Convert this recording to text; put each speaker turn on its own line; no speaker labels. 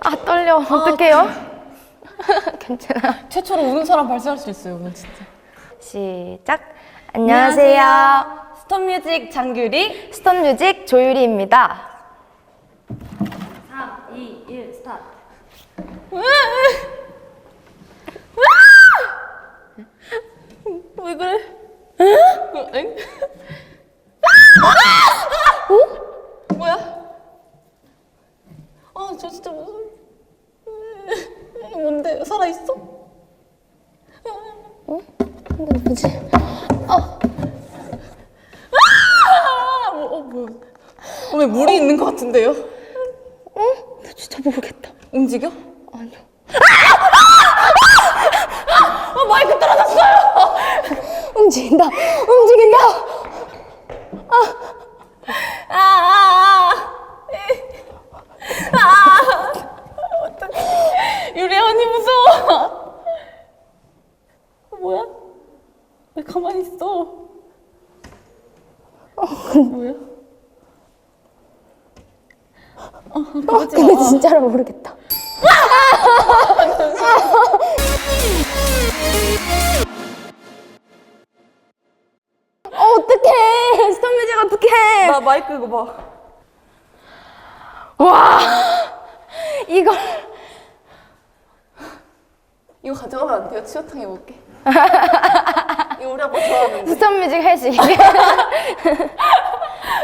아 떨려. 어떡해요? 괜찮아.
최초로 우는 사람 발생할 수 있어요, 오늘 진짜.
시작. 안녕하세요.
스톱뮤직 장규리.
스톤뮤직 조유리입니다.
3, 2, 1, 스타트.
왜 그래? 어? 엥? 어? 뭐야? 아, 저 진짜 무슨. 뭔데? 살아 있어?
근데 뭐지?
아, 뭐, 어, 뭐야? 어, 왜 물이 있는 것 같은데요?
어? 나 진짜 모르겠다.
움직여?
아니요.
아, 마이크 떨어졌어요!
움직인다. 움직인다.
아, 아, 아. 아, 어떡해. 유리 언니 무서워. 어, 뭐야? 왜 가만히 있어? 뭐야? 어, 그러지 마.
진짜로 모르겠다. 어, 어떡해. 스톤뮤직 어떡해.
나 마이크 이거 봐.
와. 이걸.
이거 가져가면 안 돼요? 추어탕 해볼게. 이거 우리 아빠 좋아하는데.
스톤뮤직 회식.